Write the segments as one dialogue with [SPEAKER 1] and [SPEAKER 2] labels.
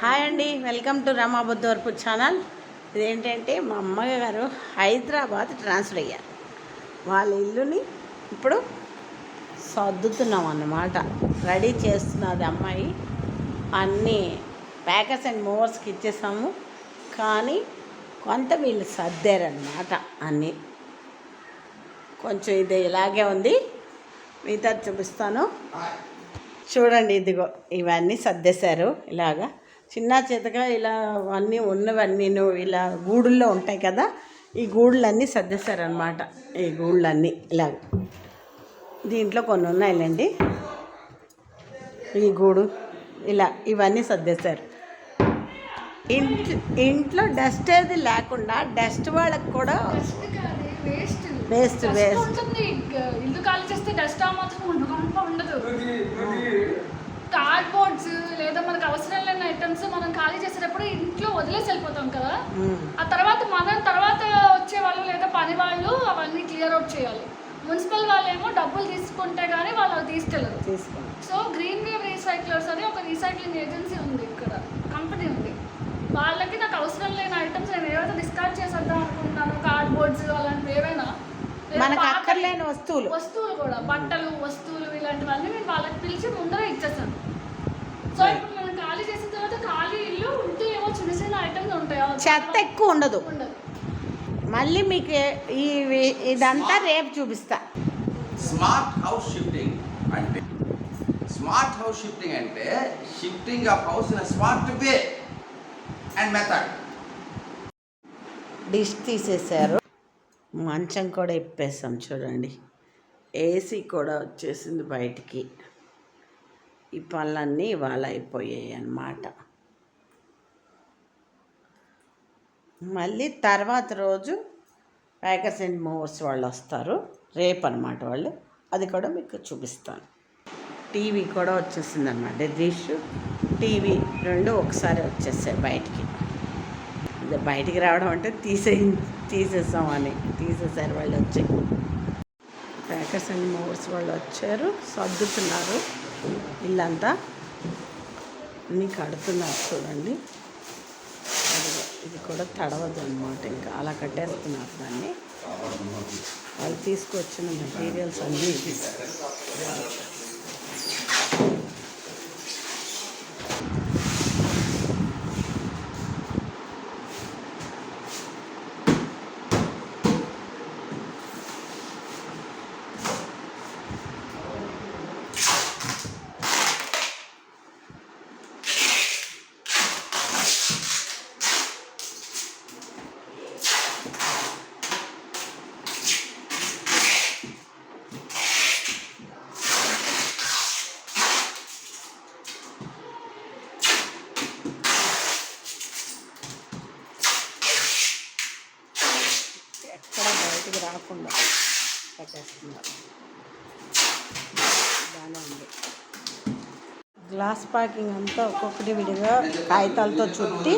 [SPEAKER 1] Hi అండి welcome to రమాబుద్ధవరపు channel. ఇదేంటంటే మా అమ్మగారు గారు హైదరాబాద్ ట్రాన్స్ఫర్ అయ్యారు. వాళ్ళ ఇల్లుని ఇప్పుడు సర్దుతున్నాం అన్నమాట. రెడీ చేస్తున్నది అమ్మాయి. అన్నీ ప్యాకెట్స్ అండ్ మూవర్స్కి ఇచ్చేసాము. కానీ కొంత వీళ్ళు సర్దారనమాట అన్నీ. కొంచెం ఇది ఇలాగే ఉంది. మిగతా చూపిస్తాను. చూడండి ఇదిగో ఇవన్నీ సర్దేశారు ఇలాగా. చిన్న చేతగా ఇలా అన్నీ ఉన్నవన్నీ ఇలా గూడుల్లో ఉంటాయి కదా ఈ గూడులన్నీ సర్దేశారనమాట ఈ గూళ్ళన్నీ ఇలాగ. దీంట్లో కొన్ని ఉన్నాయిలేండి. ఈ గూడు ఇలా ఇవన్నీ సర్దేశారు ఇంట్ ఇంట్లో డస్ట్ ఏది లేకుండా డస్ట్ వాళ్ళకి కూడా
[SPEAKER 2] వేస్ట్
[SPEAKER 1] వేస్ట్.
[SPEAKER 2] ఇల్లు ఖాళీ చేస్తే డస్ట్ ఉండదు కార్డ్బోర్డ్స్ లేదా మనకు అవసరం లేని ఐటమ్స్ మనం చేసేటప్పుడు ఇంట్లో వదిలేసి వెళ్ళిపోతాం కదా. ఆ తర్వాత మనం తర్వాత వచ్చే వాళ్ళు లేదా పని వాళ్ళు అవన్నీ క్లియర్ అవుట్ చేయాలి. మున్సిపల్ వాళ్ళు ఏమో డబ్బులు తీసుకుంటే కానీ వాళ్ళు అవి తీసుకెళ్ళరు. సో గ్రీన్ వేవ్ రీసైక్లర్స్ అని ఒక రీసైక్లింగ్ ఏజెన్సీ ఉంది ఇక్కడ కంపెనీ ఉంది. వాళ్ళకి నాకు అవసరం లేని ఐటమ్స్ నేను ఏవైతే డిస్కార్డ్ చేసేద్దాం అనుకుంటున్నాను కార్డ్బోర్డ్స్ అలాంటివి ఏవైనా
[SPEAKER 1] మనకు అక్కర్లేని వస్తువులు.
[SPEAKER 2] వస్తువులు కూడా బట్టలు వస్తువులు ఇలాంటివన్నీ నేను వాళ్ళకి పిలిచి ముందర ఇచ్చేసాను. సో ఇప్పుడు
[SPEAKER 1] చెత్త ఎక్కువ ఉండదు. మళ్ళీ మీకు ఈ ఇదంతా రేపు చూపిస్తా.
[SPEAKER 3] స్మార్ట్ హౌస్ షిఫ్టింగ్ అంటే స్మార్ట్ హౌస్ షిఫ్టింగ్ అంటే shifting of house in smart way and method
[SPEAKER 1] dish తీసేశారు. మంచం కూడా ఇప్పేసాం చూడండి. ఏసీ కూడా వచ్చేసింది బయటికి. ఈ పనులన్నీ ఇవాళ అయిపోయాయి అన్నమాట. మళ్ళీ తర్వాత రోజు ప్యాకర్స్ అండ్ మూవర్స్ వాళ్ళు వస్తారు. రేపు అనమాట వాళ్ళు. అది కూడా మీకు చూపిస్తాను. టీవీ కూడా వచ్చేసింది అనమాట డిష్ టీవీ రెండు ఒకసారి వచ్చేసాయి బయటికి. బయటికి రావడం అంటే తీసే తీసేసామని తీసేసారు వాళ్ళు వచ్చి. ప్యాకర్స్ అండ్ మూవర్స్ వాళ్ళు వచ్చారు. సర్దుతున్నారు. ఇల్లంతా అన్నీ కడుతున్నారు చూడండి. ఇది కూడా తడవదు అనమాట ఇంకా. అలా కట్టేస్తున్నారు దాన్ని. వాళ్ళు తీసుకొచ్చిన మెటీరియల్స్ అన్నీ ఇవి. ఎక్కడ బయటికి రాకుండా పెట్టేస్తున్నారు. బాగానే ఉంది గ్లాస్ ప్యాకింగ్ అంతా ఒక్కొక్కటి విడిగా కాగితాలతో చుట్టి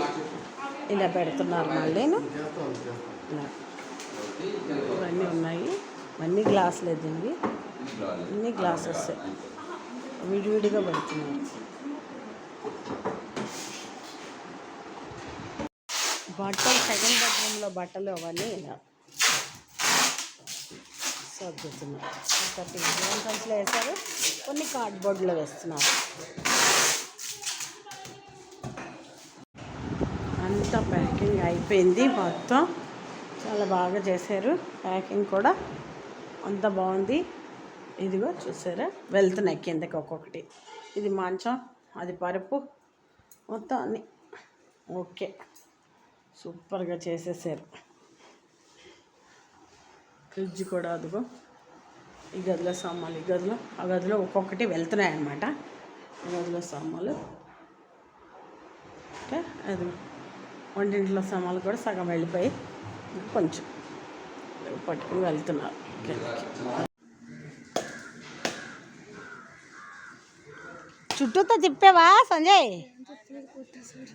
[SPEAKER 1] ఇలా పెడుతున్నారు మళ్ళీ. ఇవన్నీ ఉన్నాయి. అన్నీ గ్లాసులు ఎదింది అన్ని గ్లాసెస్. విడివిడిగా పెడుతున్నారు. బట్టలు సెకండ్ బెడ్రూమ్లో బట్టలు అవన్నీ ఇలా సర్దుతున్నారు ఒకటి గ్రామ్ సంచులో వేశారు? కొన్ని కార్డ్బోర్డ్లో వేస్తున్నారు. అంతా ప్యాకింగ్ అయిపోయింది మొత్తం. చాలా బాగా చేశారు. ప్యాకింగ్ కూడా అంత బాగుంది. ఇదిగో చూసారా? వెళ్తున్నాయి కిందకి ఒక్కొక్కటి. ఇది మంచం అది పరుపు. మొత్తం అన్నీ. ఓకే. సూపర్గా చేసేసారు. ఫ్రిడ్జ్ కూడా అదిగో. ఈ గదిలో సామాన్లు ఈ గదిలో ఆ గదిలో ఒక్కొక్కటి వెళ్తున్నాయి అనమాట ఈ గదిలో సామాన్లు. ఓకే అది వంటింట్లో సామాన్లు కూడా సగం వెళ్ళిపోయి కొంచెం పట్టుకుని వెళ్తున్నారు. చుట్టూతో తిప్పావా సంజయ్?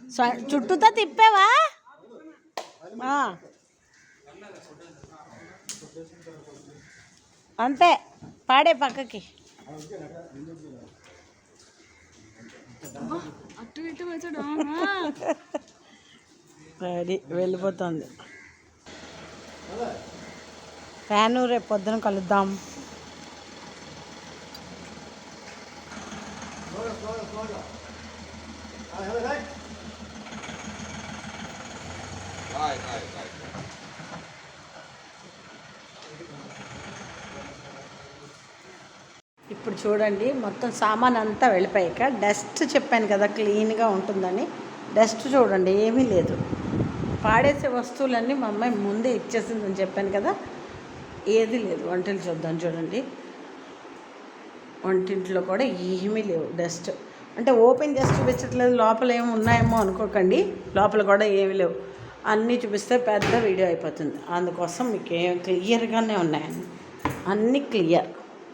[SPEAKER 1] స- చుట్టూతో తిప్పావా? అంతే పాడే పక్కకి.
[SPEAKER 2] అటు ఇటు వచ్చాడు
[SPEAKER 1] వెళ్ళిపోతుంది. ఫ్యాను రేపు పొద్దున కలుద్దాం.
[SPEAKER 3] Right, right, right.
[SPEAKER 1] ఇప్పుడు చూడండి మొత్తం సామాన్ అంతా వెళ్ళిపోయాక డస్ట్ చెప్పాను కదా క్లీన్గా ఉంటుందని. డస్ట్ చూడండి ఏమీ లేదు. పాడేసే వస్తువులన్నీ మా అమ్మాయి ముందే ఇచ్చేసిందని చెప్పాను కదా ఏది లేదు. వంటలు చూద్దాం చూడండి. వంటింట్లో కూడా ఏమీ లేవు డస్ట్. అంటే ఓపెన్ చేసి చూపించట్లేదు లోపల ఏమి ఉన్నాయేమో అనుకోకండి. లోపల కూడా ఏమీ లేవు. అన్నీ చూపిస్తే పెద్ద వీడియో అయిపోతుంది. అందుకోసం మీకు ఏం క్లియర్గానే ఉన్నాయండి. అన్నీ క్లియర్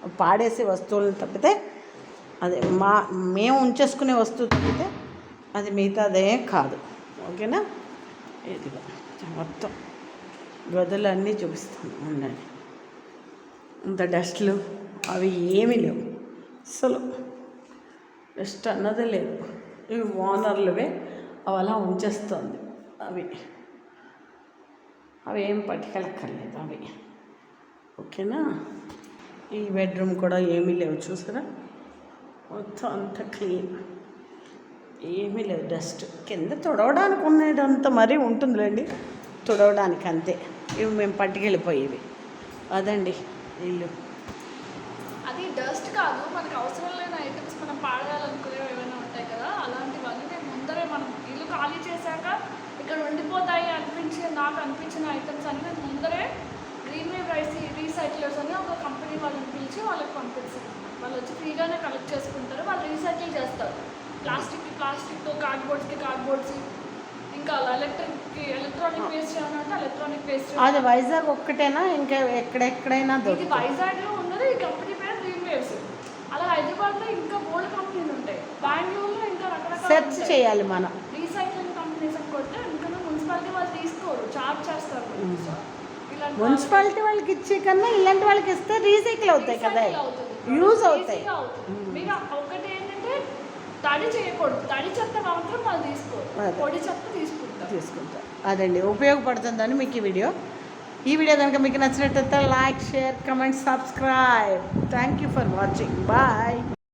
[SPEAKER 1] పాడేసే వస్తువులను తప్పితే అదే మా మేము ఉంచేసుకునే వస్తువు తప్పితే అది మిగతాదే కాదు. ఓకేనా? ఇదిగో మొత్తం గదులన్నీ చూపిస్తాను ఉండండి. ఇంత డస్ట్లు అవి ఏమీ లేవు. అసలు డస్ట్ అన్నది లేదు. ఇవి ఓనర్లవే అవి అలా ఉంచేస్తుంది అవి. అవి ఏం పట్టుకెళ్ళక్కర్లేదు అవి. ఓకేనా? ఈ బెడ్రూమ్ కూడా ఏమీ లేవు చూసారా? మొత్తం అంత క్లీన్. ఏమీ లేవు డస్ట్. కింద తుడవడానికి ఉన్నదంత మరీ ఉంటుందిలేండి. తుడవడానికి అంతే. ఇవి మేము పట్టుకెళ్ళిపోయేవి. అదండి ఇల్లు.
[SPEAKER 2] అది డస్ట్ కాదు మనకు అవసరం లేని ఐటమ్స్ మనం పాడేయాలనుకునేవి ఏమైనా ఉంటాయి కదా అలాంటివన్నీ నేను ముందరే మనం ఇల్లు ఖాళీ చేశాక ఇక్కడ ఉండిపోతాయి అనిపించే నాకు అనిపించిన ఐటమ్స్ అన్నీ నేను ముందరే గ్రీన్ వేవ్ రైస్ రీసైక్లర్స్ అని ఒక కంపెనీ వాళ్ళని పిలిచి వాళ్ళకి పంపిస్తాను వాళ్ళు వచ్చి ఫ్రీగానే కలెక్ట్ చేసుకుంటారు. వాళ్ళు రీసైకిల్ చేస్తారు. ప్లాస్టిక్కి ప్లాస్టిక్తో కార్డ్బోర్డ్స్కి కార్డ్బోర్డ్స్ ఇంకా ఎలక్ట్రిక్కి ఎలక్ట్రానిక్ వేస్ట్ అంటే ఎలక్ట్రానిక్ వేస్ట్
[SPEAKER 1] అది వైజాగ్ ఒక్కటేనా? ఇంకా ఎక్కడెక్కడైనా
[SPEAKER 2] ఇది
[SPEAKER 1] దొరుకుతుంది.
[SPEAKER 2] వైజాగ్లో ఉన్నది. ఈ కంపెనీ పేరు గ్రీన్ వేవ్స్ అలా హైదరాబాద్లో ఇంకా బోల్డ్ కంపెనీలు ఉంటాయి. బెంగళూరులో ఇంకా రకరకాల
[SPEAKER 1] సెర్చ్ చేయాలి మనం.
[SPEAKER 2] రీసైక్లింగ్ కంపెనీస్ అని కొడితే ఇంకా మున్సిపాలిటీ వాళ్ళు తీసుకోరు. చార్జ్ చేస్తారు. సో
[SPEAKER 1] మున్సిపాలిటీ వాళ్ళకి ఇచ్చే కన్నా ఇలాంటి వాళ్ళకి ఇస్తే రీసైకిల్ అవుతాయి కదా. యూజ్ అవుతాయి.
[SPEAKER 2] మీరు ఒకటి ఏంటంటే తడి చేయకూడదు. తడి చెత్త మాత్రం వాళ్ళు తీసుకోరు. పొడి చెత్త తీసుకుంటారు.
[SPEAKER 1] తీసుకుంటాం అదండి. ఉపయోగపడుతుందని మీకు ఈ వీడియో. ఈ వీడియో కనుక మీకు నచ్చినట్టయితే like share comment subscribe. Thank you for watching bye